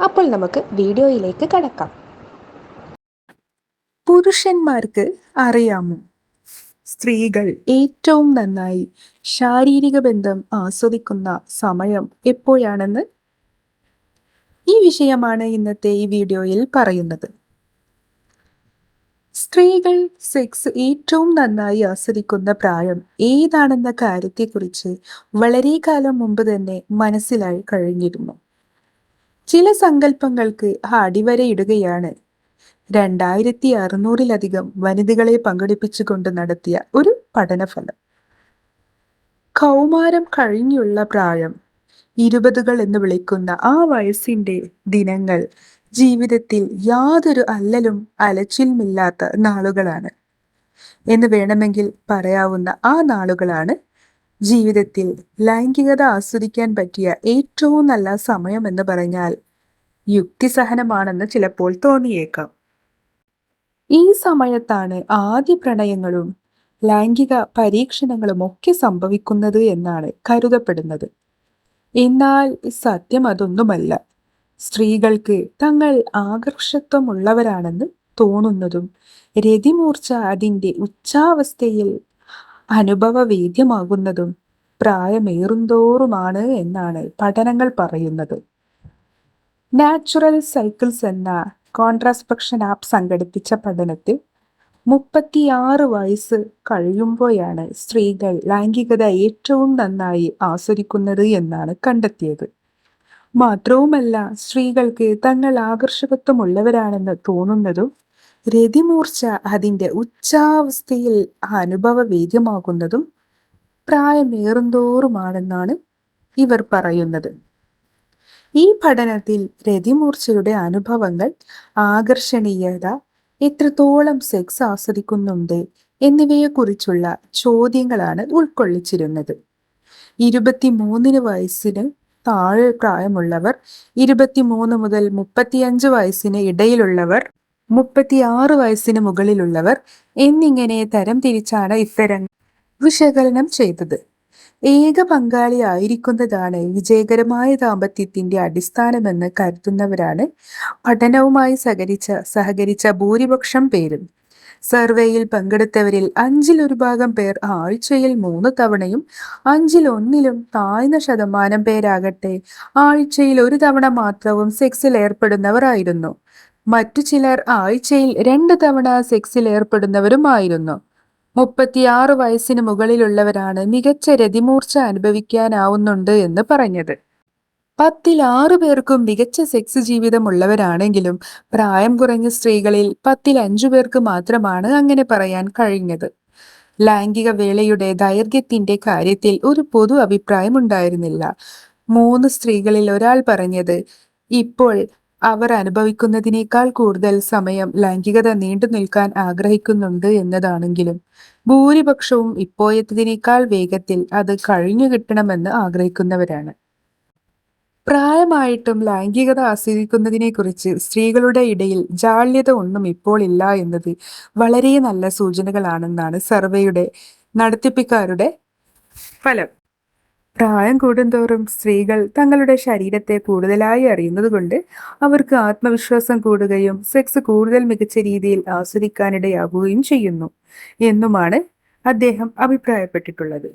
അപ്പോൾ നമുക്ക് വീഡിയോയിലേക്ക് കടക്കാം. പുരുഷന്മാർക്ക് അറിയാമോ? സ്ത്രീകൾ ഏറ്റവും നന്നായി ശാരീരിക ബന്ധം ആസ്വദിക്കുന്ന സമയം എപ്പോഴാണെന്ന്? ഈ വിഷയമാണ് ഇന്നത്തെ ഈ വീഡിയോയിൽ പറയുന്നത്. സ്ത്രീകൾ സെക്സ് ഏറ്റവും നന്നായി ആസ്വദിക്കുന്ന പ്രായം ഏതാണെന്ന കാര്യത്തെക്കുറിച്ച് വളരെ കാലം മുമ്പ് തന്നെ മനസ്സിലായി കഴിഞ്ഞിരുന്നു. ചില സങ്കല്പങ്ങൾക്ക് അടിവരയിടുകയാണ് രണ്ടായിരത്തി അറുന്നൂറിലധികം വനിതകളെ പങ്കെടുപ്പിച്ചുകൊണ്ട് നടത്തിയ ഒരു പഠനഫലം. കൗമാരം കഴിഞ്ഞുള്ള പ്രായം ഇരുപതുകൾ എന്ന് വിളിക്കുന്ന ആ വയസ്സിന്റെ ദിനങ്ങൾ ജീവിതത്തിൽ യാതൊരു അല്ലലും അലച്ചിലുമില്ലാത്ത നാളുകളാണ്. എന്ന് വേണമെങ്കിൽ പറയാവുന്ന ആ നാളുകളാണ് ജീവിതത്തിൽ ലൈംഗികത ആസ്വദിക്കാൻ പറ്റിയ ഏറ്റവും നല്ല സമയം എന്ന് പറഞ്ഞാൽ യുക്തിസഹനമാണെന്ന് ചിലപ്പോൾ തോന്നിയേക്കാം. ഈ സമയത്താണ് ആദ്യ പ്രണയങ്ങളും ലൈംഗിക പരീക്ഷണങ്ങളും ഒക്കെ സംഭവിക്കുന്നത് എന്നാണ് കരുതപ്പെടുന്നത്. എന്നാൽ സത്യം അതൊന്നുമല്ല. സ്ത്രീകൾക്ക് തങ്ങൾ ആകർഷത്വമുള്ളവരാണെന്ന് തോന്നുന്നതും രതിമൂർച്ച അതിന്റെ ഉച്ചാവസ്ഥയിൽ അനുഭവവേദ്യമാകുന്നതും പ്രായമേറുന്തോറുമാണ് എന്നാണ് പഠനങ്ങൾ പറയുന്നത്. നാച്ചുറൽ സൈക്കിൾസ് എന്ന കോൺട്രാസ്പെക്ഷൻ ആപ്പ് സംഘടിപ്പിച്ച പഠനത്തിൽ മുപ്പത്തിയാറ് വയസ്സ് കഴിയുമ്പോഴാണ് സ്ത്രീകൾ ലൈംഗികത ഏറ്റവും നന്നായി ആസ്വദിക്കുന്നത് എന്നാണ് കണ്ടെത്തിയത്. മാത്രവുമല്ല സ്ത്രീകൾക്ക് തങ്ങൾ ആകർഷകത്വമുള്ളവരാണെന്ന് തോന്നുന്നതും രതിമൂർച്ച അതിന്റെ ഉച്ചാവസ്ഥയിൽ അനുഭവവേദ്യമാകുന്നതും പ്രായമേറുന്തോറുമാണെന്നാണ് ഇവർ പറയുന്നത്. ഈ പഠനത്തിൽ രതിമൂർച്ചയുടെ അനുഭവങ്ങൾ ആകർഷണീയത എത്രത്തോളം സെക്സ് ആസ്വദിക്കുന്നുണ്ട് എന്നിവയെക്കുറിച്ചുള്ള ചോദ്യങ്ങളാണ് ഉൾക്കൊള്ളിച്ചിരുന്നത്. ഇരുപത്തിമൂന്നിന് വയസ്സിന് താഴെ പ്രായമുള്ളവർ ഇരുപത്തിമൂന്ന് മുതൽ മുപ്പത്തിയഞ്ച് വയസ്സിന് ഇടയിലുള്ളവർ മുപ്പത്തിയാറ് വയസ്സിന് മുകളിലുള്ളവർ എന്നിങ്ങനെ തരം തിരിച്ചാണ് ഇത്തരം വിശകലനം ചെയ്തത്. ഏക പങ്കാളിയായിരിക്കുന്നതാണ് വിജയകരമായ ദാമ്പത്യത്തിന്റെ അടിസ്ഥാനമെന്ന് കരുതുന്നവരാണ് പഠനവുമായി സഹകരിച്ച സഹകരിച്ച ഭൂരിപക്ഷം പേരും. സർവേയിൽ പങ്കെടുത്തവരിൽ അഞ്ചിൽ ഒരു ഭാഗം പേർ ആഴ്ചയിൽ മൂന്ന് തവണയും അഞ്ചിൽ ഒന്നിലും താഴ്ന്ന ശതമാനം പേരാകട്ടെ ആഴ്ചയിൽ ഒരു തവണ മാത്രവും സെക്സിൽ ഏർപ്പെടുന്നവരായിരുന്നു. മറ്റു ചിലർ ആഴ്ചയിൽ രണ്ട് തവണ സെക്സിൽ ഏർപ്പെടുന്നവരുമായിരുന്നു. മുപ്പത്തിയാറ് വയസ്സിന് മുകളിലുള്ളവരാണ് മികച്ച രതിമൂർച്ച അനുഭവിക്കാനാവുന്നുണ്ട് എന്ന് പറഞ്ഞത്. പത്തിൽ ആറു പേർക്കും മികച്ച സെക്സ് ജീവിതം ഉള്ളവരാണെങ്കിലും പ്രായം കുറഞ്ഞ സ്ത്രീകളിൽ പത്തിൽ അഞ്ചു പേർക്ക് മാത്രമാണ് അങ്ങനെ പറയാൻ കഴിഞ്ഞത്. ലൈംഗിക വേളയുടെ ദൈർഘ്യത്തിന്റെ കാര്യത്തിൽ ഒരു പൊതു അഭിപ്രായം ഉണ്ടായിരുന്നില്ല. മൂന്ന് സ്ത്രീകളിൽ ഒരാൾ പറഞ്ഞത് ഇപ്പോൾ അവർ അനുഭവിക്കുന്നതിനേക്കാൾ കൂടുതൽ സമയം ലൈംഗികത നീണ്ടു നിൽക്കാൻ ആഗ്രഹിക്കുന്നുണ്ട് എന്നതാണെങ്കിലും ഭൂരിപക്ഷവും ഇപ്പോഴത്തതിനേക്കാൾ വേഗത്തിൽ അത് കഴിഞ്ഞു കിട്ടണമെന്ന് ആഗ്രഹിക്കുന്നവരാണ്. പ്രായമായിട്ടും ലൈംഗികത ആസ്വദിക്കുന്നതിനെക്കുറിച്ച് സ്ത്രീകളുടെ ഇടയിൽ ജാള്യത ഒന്നും ഇപ്പോൾ ഇല്ല എന്നത് വളരെ നല്ല സൂചനകളാണെന്നാണ് സർവേയുടെ നടത്തിപ്പിക്കാരുടെ ഫലം. പ്രായം കൂടുന്തോറും സ്ത്രീകൾ തങ്ങളുടെ ശരീരത്തെ കൂടുതലായി അറിയുന്നത് കൊണ്ട് അവർക്ക് ആത്മവിശ്വാസം കൂടുകയും സെക്സ് കൂടുതൽ മികച്ച രീതിയിൽ ആസ്വദിക്കാനിടയാകുകയും ചെയ്യുന്നു എന്നുമാണ് അദ്ദേഹം അഭിപ്രായപ്പെട്ടിട്ടുള്ളത്.